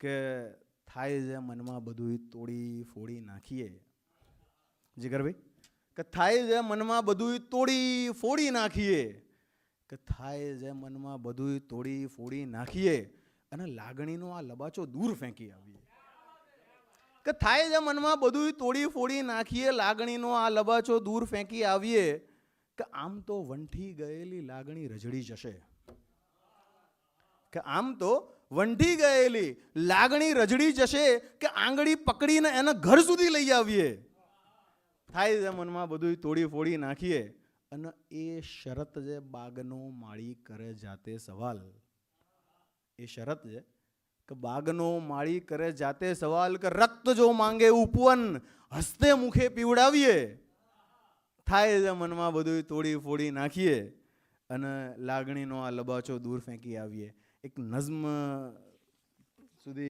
કે થાય છે મનમાં બધું તોડી ફોડી નાખીએ? જીગરભાઈ? કે થાય છે મનમાં બધું તોડી ફોડી નાખીએ? કે થાય છે મનમાં બધું તોડી ફોડી નાખીએ? અને લાગણીનો આ લબાચો દૂર ફેંકી આવીએ. કે થાય છે મનમાં બધું તોડી ફોડી નાખીએ, લાગણીનો આ લબાચો દૂર ફેંકી આવીએ? કે આમ તો વંઠી ગયેલી લાગણી રજડી જશે? કે આમ તો વંઠી ગયેલી. લાગણી રજડી જશે કે આંગળી પકડીને એને ઘર સુધી લઈ આવીએ. થાય છે મનમાં બધું તોડી ફોડી નાખીએ. અને એ શરત જે બાગનો માળી કરે જાતે સવાલ. એ શરત છે કે બાગનો માળી કરે જાતે સવાલ કે રક્ત જો માંગે ઉપવન, હસ્તે મુખે પીવડાવીએ. થાય છે મનમાં બધું તોડી ફોડી નાખીએ. અને લાગણીનો આ લબાચો દૂર ફેંકી આવીએ. એક નઝમ